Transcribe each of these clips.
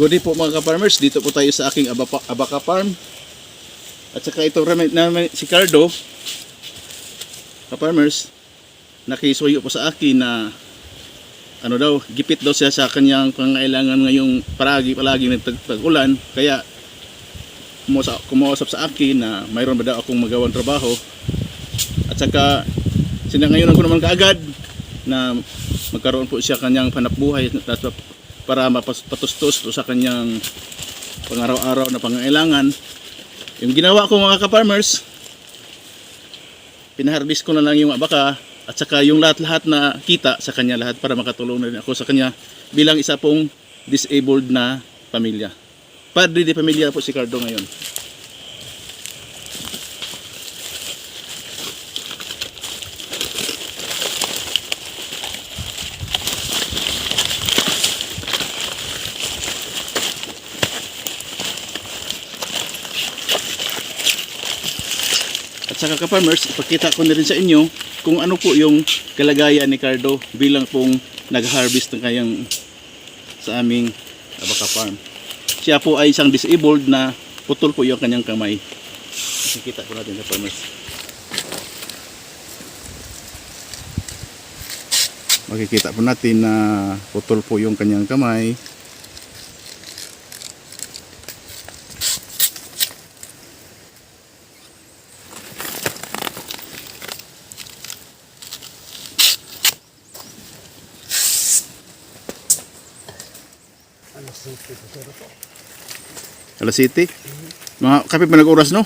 Good day po mga ka-farmers, dito po tayo sa aking Abaka, Farm. At saka ito naman, si Cardo, ka-farmers, nakisuyo po sa akin na ano daw, gipit daw siya sa kanyang pangailangan ngayong palagi palagi nagtag-ulan. Kaya kumusap sa akin na mayroon ba daw akong magawang trabaho. At saka sinangayon ko naman kaagad na magkaroon po siya kanyang panapbuhay at para mapatustos sa kanyang pangaraw-araw na pangailangan. Yung ginawa ko mga ka-farmers, pinahardis ko na lang yung abaka at saka yung lahat-lahat na kita sa kanya lahat para makatulong na rin ako sa kanya bilang isa pong disabled na pamilya. Padre de pamilya po si Cardo ngayon. Saka ka-farmers, ipakita ko na rin sa inyo kung ano po yung kalagayan ni Cardo bilang pong nag-harvest ng kayang sa aming abaka farm. Siya po ay isang disabled na putol po yung kanyang kamay. Makikita ko natin ka-farmers. Makikita po natin na putol po yung kanyang kamay. 5 po sir po. Alas City. Mga kape pa nag-oras no?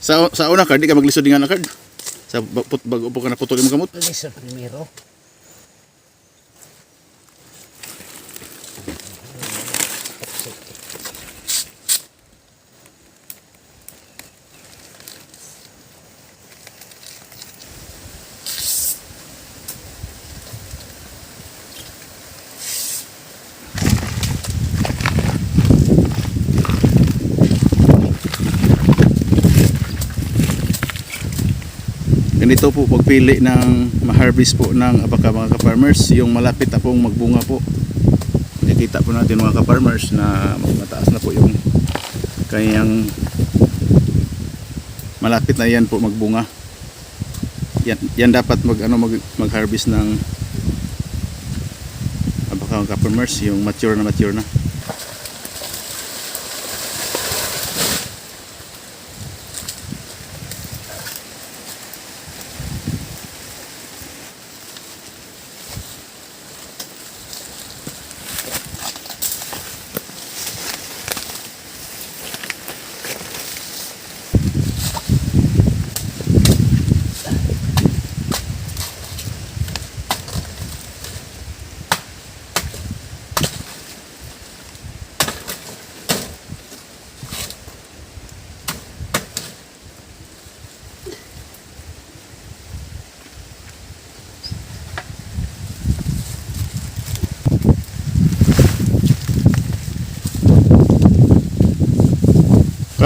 Sa sa una card, di ka maglisod nga na card. Sa ba- bago po ka na putol yung. Alis sa primero. Ganito po pagpili ng ma-harvest po ng abaka mga ka-farmers, yung malapit na pong magbunga po. Nakikita po natin mga ka-farmers na mataas na po yung kanyang malapit na yan po magbunga. Yan, yan dapat mag ano mag, mag-harvest ng abaka mga ka-farmers, yung mature na mature na.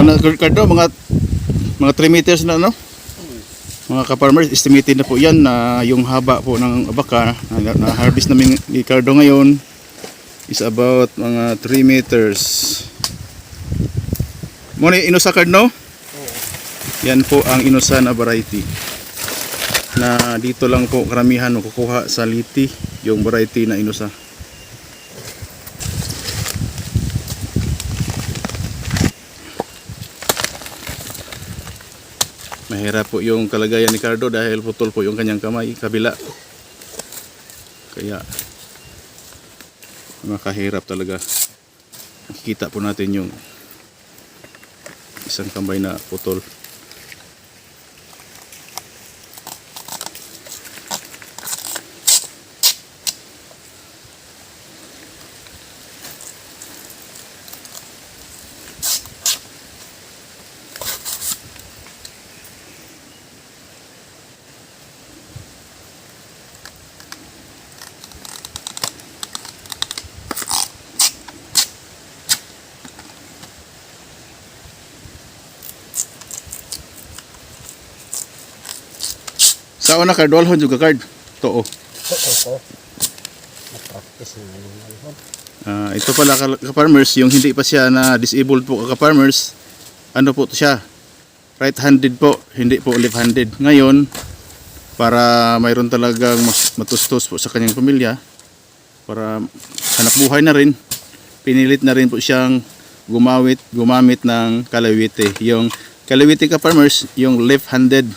Kana Ricardo, mga mga 3 meters na no? Mga ka-farmers, estimated na po yan na yung haba po ng abaka na, na harvest namin ni Ricardo ngayon is about mga 3 meters. Muna inusa card no? Yan po ang inusa na variety. Na dito lang po karamihan kukuha sa liti yung variety na inusa. Mahirap po yung kalagayan ni Cardo dahil putol po yung kanyang kamay kabila. Kaya makahirap talaga. Nakikita po natin yung isang kamay na putol. Kauna card, walhon juga card. Too. Yung alhon. Ah, ito pala ka- ka-farmers, yung hindi pa siya na disabled po ka-farmers, ano po to siya? Right-handed po, hindi po left-handed. Ngayon, para mayroon talagang matustos po sa kanyang pamilya, para hanap buhay na rin, pinilit na rin po siyang gumawit, gumamit ng kalawite. Yung kalawite ka-farmers, yung left-handed.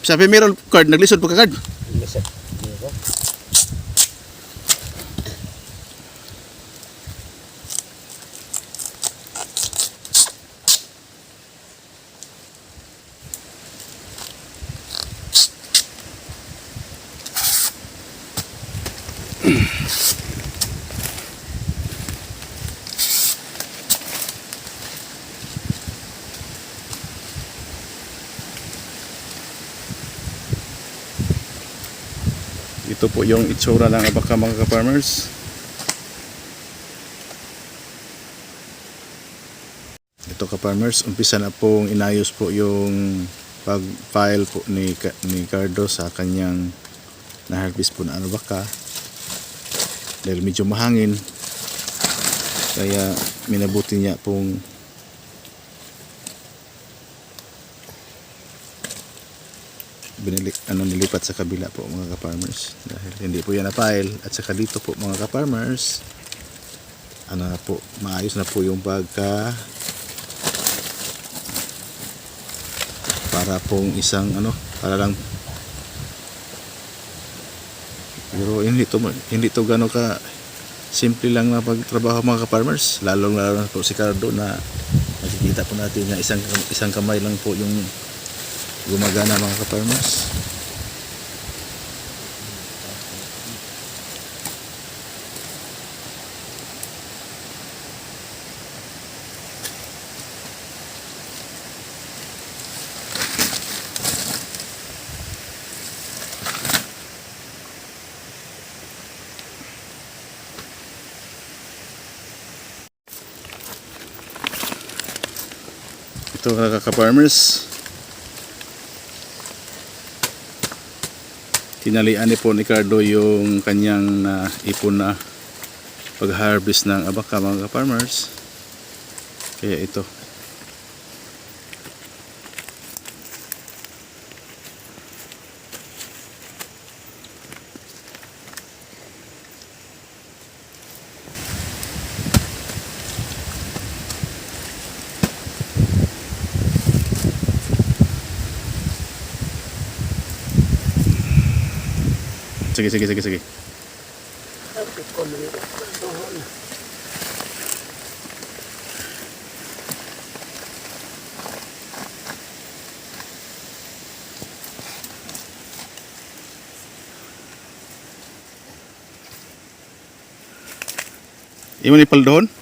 Sabi meron card, naglisod po ka card. Lisod. Miro. Ito po yung itsura ng abaka mga ka-farmers. Ito ka-farmers, umpisa na pong inayos po yung pag-file po ni, ni Cardo sa kanyang na-harvest po na abaka. Dahil medyo mahangin, kaya minabuti niya pong binili, ano, nilipat sa kabila po mga ka-farmers. Dahil hindi po yan na-file. At saka dito po mga ka-farmers ano na po, maayos na po yung pagka para pong isang ano, para lang pero hindi to hindi to gano ka simple lang na pagtrabaho mga ka-farmers. Lalong lalo na po si Cardo na nakikita po natin na isang isang kamay lang po yung gumagana mga ka-farmers. Ito mga ka-farmers. Tinalian ni po ni Cardo yung kanyang na ipon na pag-harvest ng abaka mga farmers kaya ito sige sige sige sige. Sabi ko na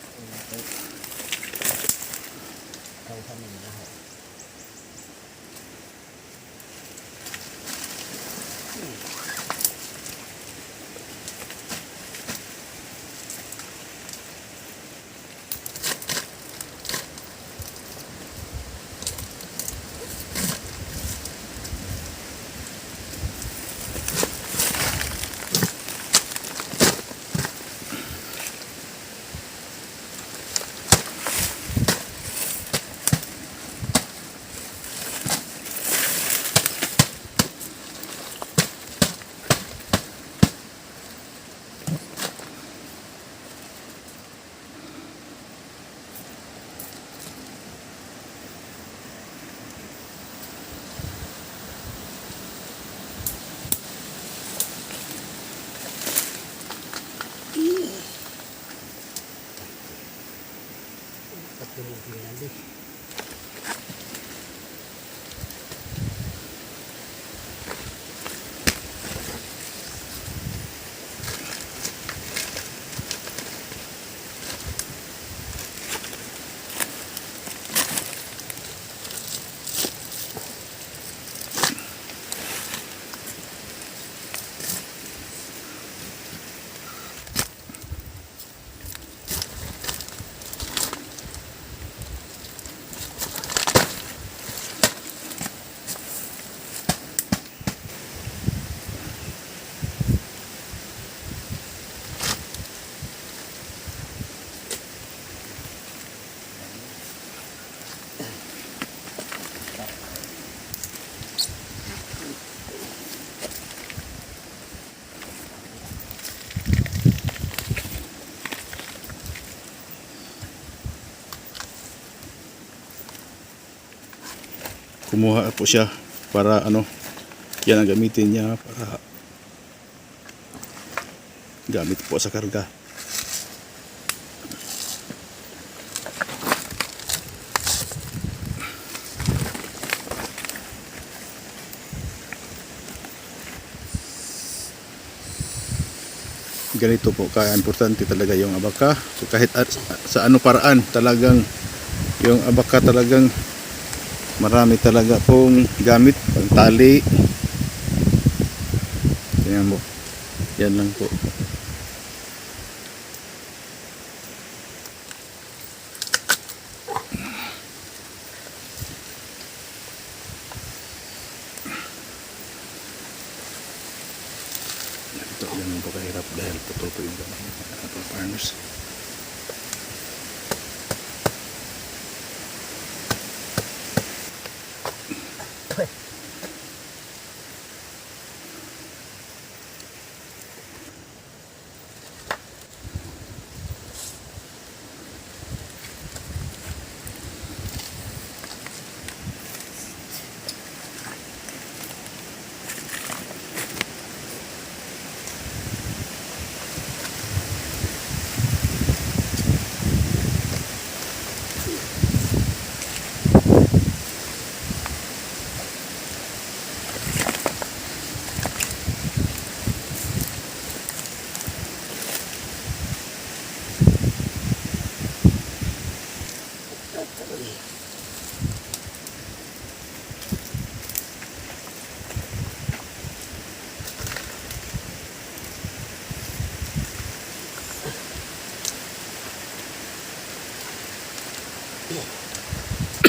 kumuha po siya para ano yan ang gamitin niya para gamit po sa karga. Ganito po kaya importante talaga yung abaka. So kahit sa ano paraan talagang yung abaka talagang marami talaga pong gamit pang tali. Tingnan mo yan lang po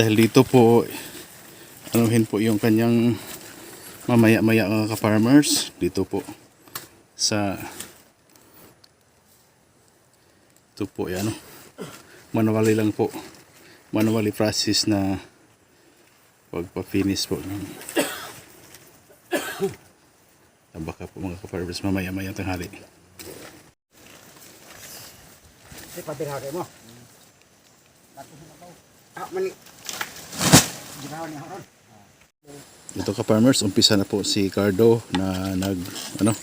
dahil dito po anuhin po yung kanyang mamaya-maya mga ka-farmers dito po sa ito po yan ano manually lang po manually process na pagpa-finish po ng baka po mga ka-farmers mamaya-maya tanghali Di pabirhake mo. Ah, mani. Ginawa niya ron. Ito ka farmers, umpisa na po si Cardo na nag ano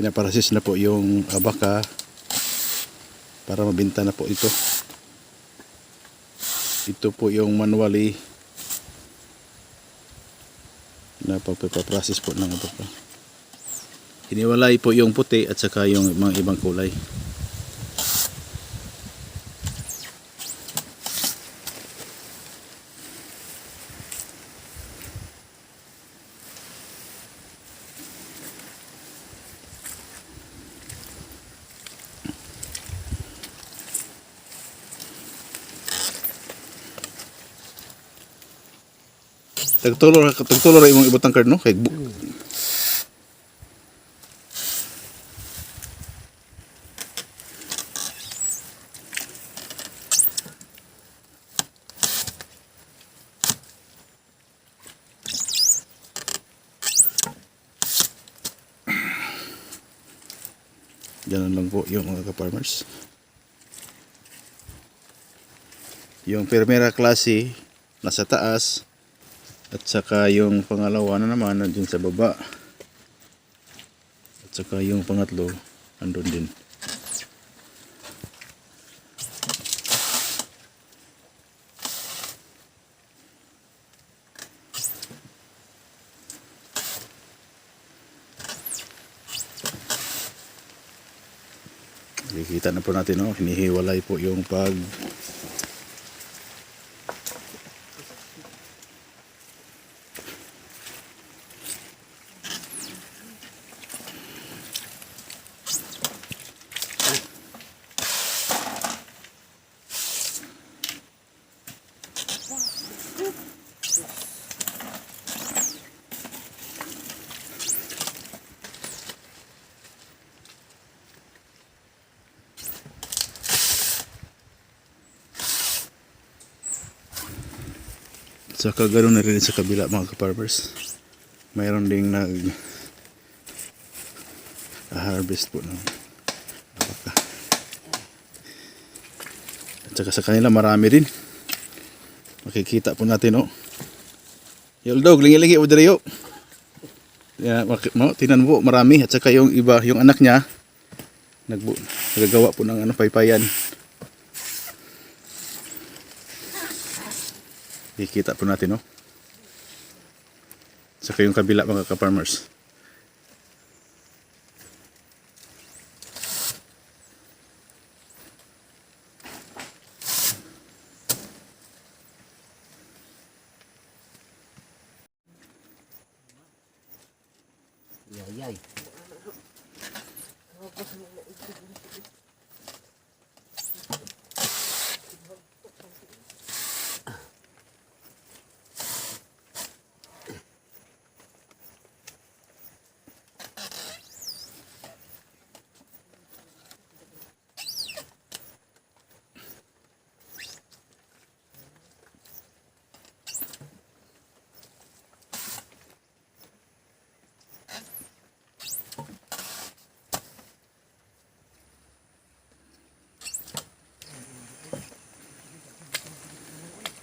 pinaparasis na po yung abaka para mabenta na po ito. Ito po yung manually na pagpapaprocess po ng abaka. Hiniwalay po yung puti at saka yung mga ibang kulay. Tagtulo tagtulo ra imong ibutang card no kay bu- Ganun lang po yung mga ka-farmers. Yung primera klase nasa taas, At saka yung pangalawa na naman nandun sa baba. At saka yung pangatlo andun din. Nakikita na po natin, no? hinihiwalay po yung pag Saka ganoon na rin sa kabila mga ka-farmers. Mayroon ding nag harvest po ng abaka. At saka sa kanila marami rin. Makikita po natin oh. Yoldog, lingi-lingi o diri yo. Yeah, mo, tinan mo, marami. At saka yung iba, yung anak niya, nagbu nagagawa po ng ano, paypayan. Kikita po natin, no? Saka yung kabila mga ka-farmers.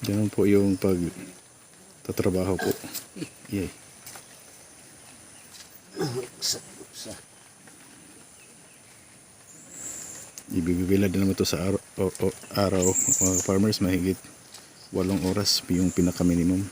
Ganun po yung pag tatrabaho po. Yay. Ibibigay din naman ito sa araw, o, o, araw mga farmers mahigit walong oras yung pinaka minimum.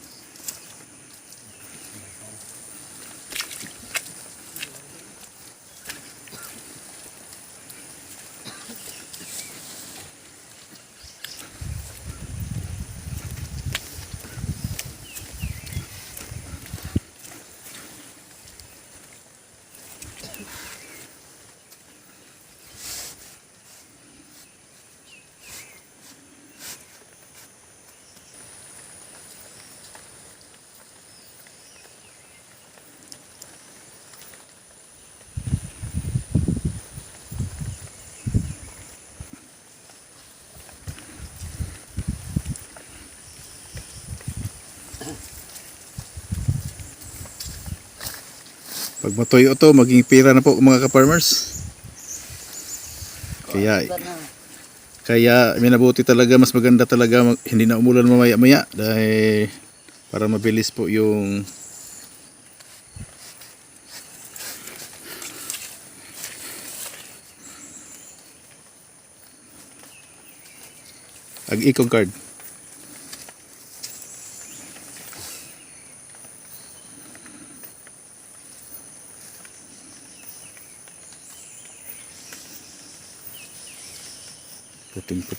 Pag matuyo to, maging pira na po mga ka-farmers. Kaya na. Kaya minabuti talaga, mas maganda talaga mag- hindi na umulan mamaya-maya dahil para mabilis po yung ag-icon card.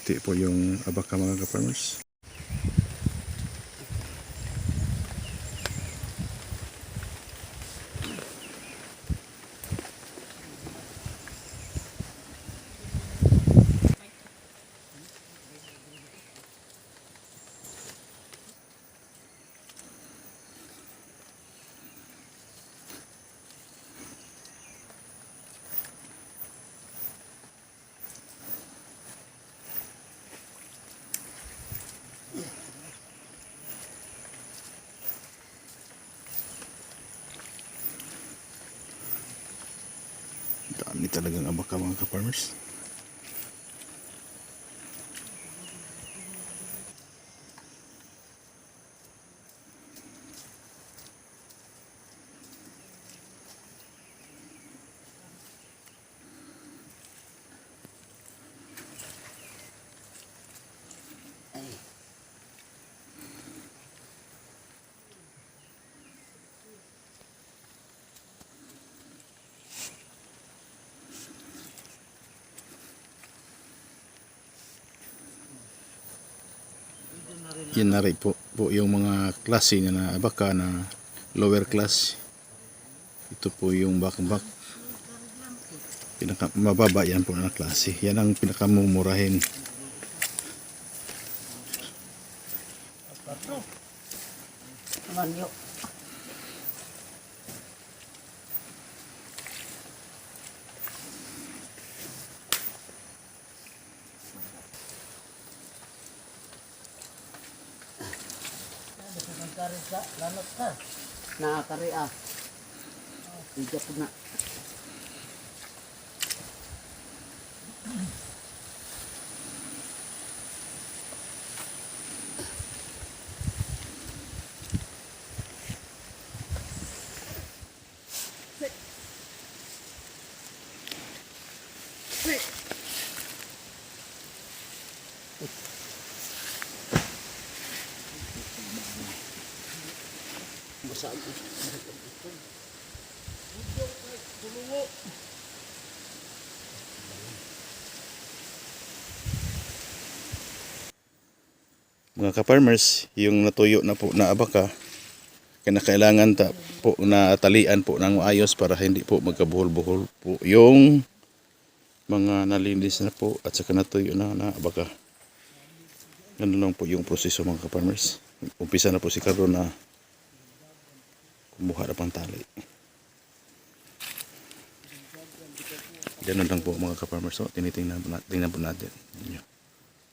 Puting-puti po yung abaka mga ka-farmers. Dami talagang abaka mga ka-farmers. Yan na rin po, po yung mga klase niya na baka na lower class. Ito po yung back-back. Pinaka mababa yan po na klase. Yan ang pinakamumurahin. Nakakari ah. Po na. Mga ka-farmers, yung natuyo na po na abaka, kinakailangan ta po na talian po ng maayos para hindi po magkabuhol-buhol po yung mga nalinis na po at saka natuyo na na abaka. Ganun lang po yung proseso mga ka-farmers. Umpisa na po si Carlo na kumuha na pang tali. Ganun lang po mga ka-farmers. So, tinitingnan po natin, tingnan po natin yun,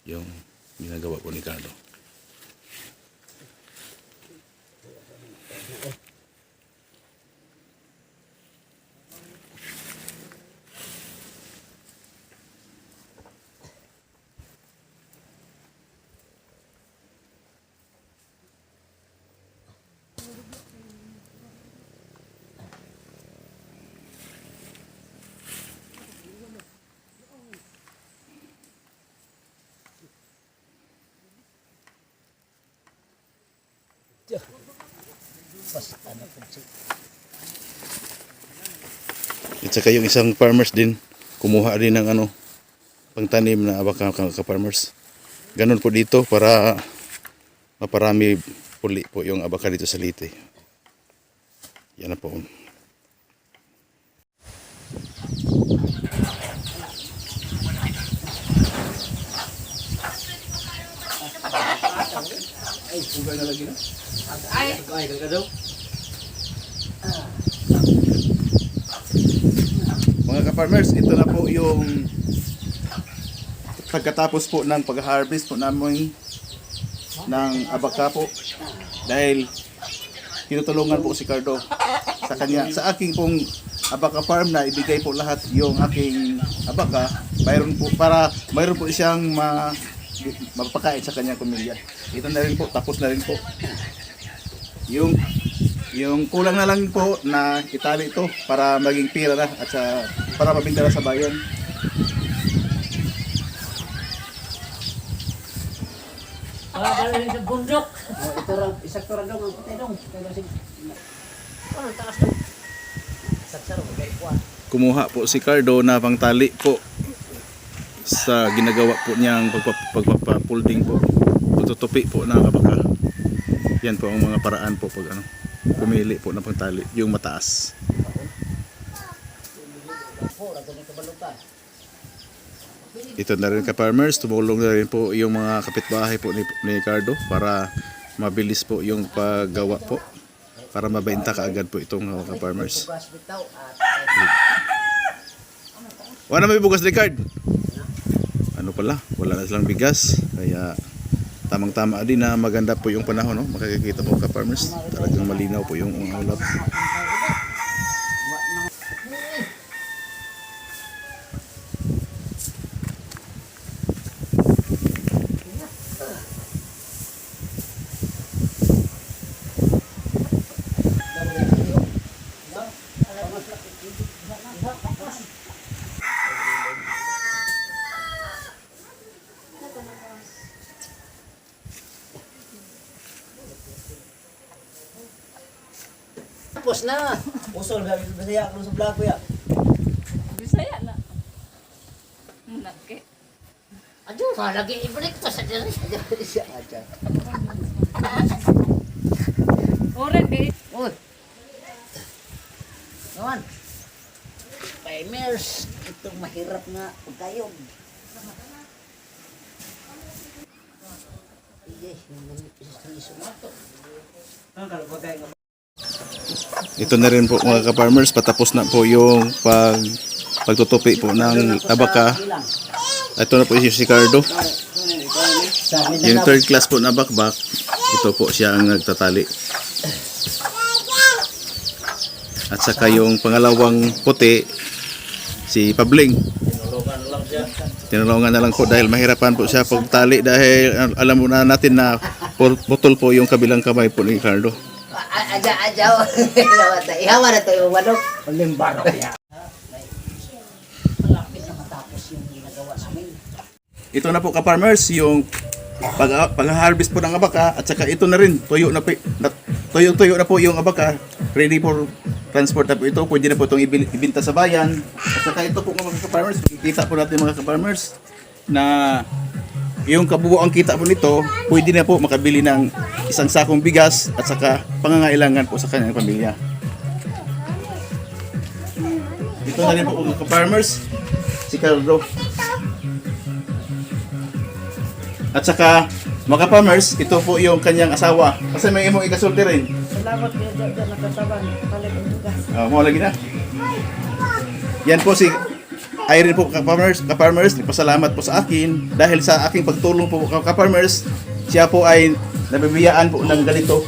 yung ginagawa po ni Carlo. At saka yung isang farmers din, kumuha din ng ano, pangtanim na abaka ka-farmers. Ganun po dito para maparami puli po yung abaka dito sa Leyte. Yan na po. Ay, kagadaw. Mga ka-farmers, ito na po yung pagkatapos po ng pag-harvest po namin ng abaka po. Dahil tinutulungan po si Cardo sa kanya sa aking pong abaka farm na ibigay po lahat yung aking abaka. Mayroon po para mayroon po siyang ma mapakain sa kanyang pamilya. Ito na rin po tapos na rin po. Yung yung kulang na lang po na itali ito para maging pira na at sa, para mabinta na sa bayan. Rin sa bundok. Oh, ito raw, isak to raw daw ang patay dong. Kaya kasi Ano taas daw. Isak sa raw kay kuan. Kumuha po si Cardo na pangtali po sa ginagawa po niyang pagpa- pagpapapulding po. Tututupi po na kabaka. Yan po ang mga paraan po pag ano, pumili po ng pangtali, yung mataas. Po, ra ni kabalutan. Ito na rin ka-farmers, tumulong na rin po yung mga kapitbahay po ni, ni Cardo para mabilis po yung paggawa po para mabenta kaagad po itong mga ka-farmers. Wala may bugas ni Card. Ano pala, wala na silang bigas. Kaya tamang-tama din na maganda po yung panahon, no? Makikita po ka-farmers. Talagang malinaw po yung ulap. Tapos na. Usol gabi sa Bisaya ko sa vlog ko ya. Bisaya na. Nake. Adyo. Kalagi ibalik pa sa diri. Siya aja. Oren, di. Uy. Naman. Primers. Itong mahirap nga pagkayog. Iye, yung iso na to. Ito na rin po mga ka-farmers, patapos na po yung pag pagtutupi po ng abaka. Ito na po si Ricardo. Yung third class po na bakbak, ito po siya ang nagtatali. At saka yung pangalawang puti, si Pabling. Tinulungan na lang po dahil mahirapan po siya pagtali dahil al- alam mo na natin na pu- putol po yung kabilang kamay po ni Ricardo. "A- aja, aja. Ihawa na to yung manok. Limbaro ya. Malapit na matapos yung ginagawa namin. Ito na po ka-farmers, yung pag, pag-harvest po ng abaka at saka ito na rin, tuyo na, po- na tuyo-tuyo na po yung abaka, ready for transport na po ito, pwede na po itong ibinta sa bayan. At saka ito po mga ka-farmers, makikita po natin mga ka-farmers na yung kabuuan kita po nito, pwede na po makabili ng isang sakong bigas at saka pangangailangan po sa kanyang pamilya. Ito na rin po mga ka-farmers, si Carlo. At saka, mga farmers, ito po yung kanyang asawa. Kasi may imong ikasulti rin. Salamat kayo dyan dyan nakasaban. Palit ang bugas. Uh, mo lagi na. Yan po si Irene po ka-farmers, ka-farmers, nagpasalamat po sa akin dahil sa aking pagtulong po ka-farmers, siya po ay nabibiyaan po ng ganito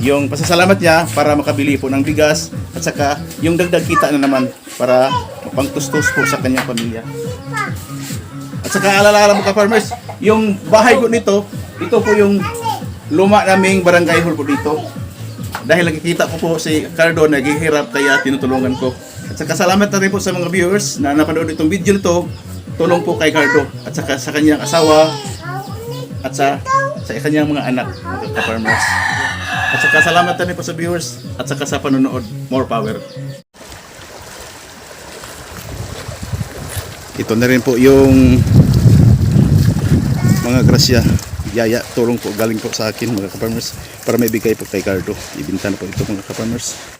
yung pasasalamat niya para makabili po ng bigas at saka yung dagdag kita na naman para pangtustos po sa kanyang pamilya. At saka alala mo ka-farmers, yung bahay ko nito, ito po yung luma naming barangay hall po dito. Dahil nakikita ko po si Cardo naghihirap kaya tinutulungan ko. At saka salamat na rin po sa mga viewers na napanood itong video nito. Tulong po kay Cardo at saka sa kanyang asawa at sa sa kanyang mga anak, mga ka-farmers. At saka salamat na rin po sa viewers at saka sa panonood. More power. Ito na rin po yung mga grasya, yaya, tulong po galing po sa akin mga ka-farmers para may bigay po kay Cardo. Ibinta na po ito mga ka-farmers.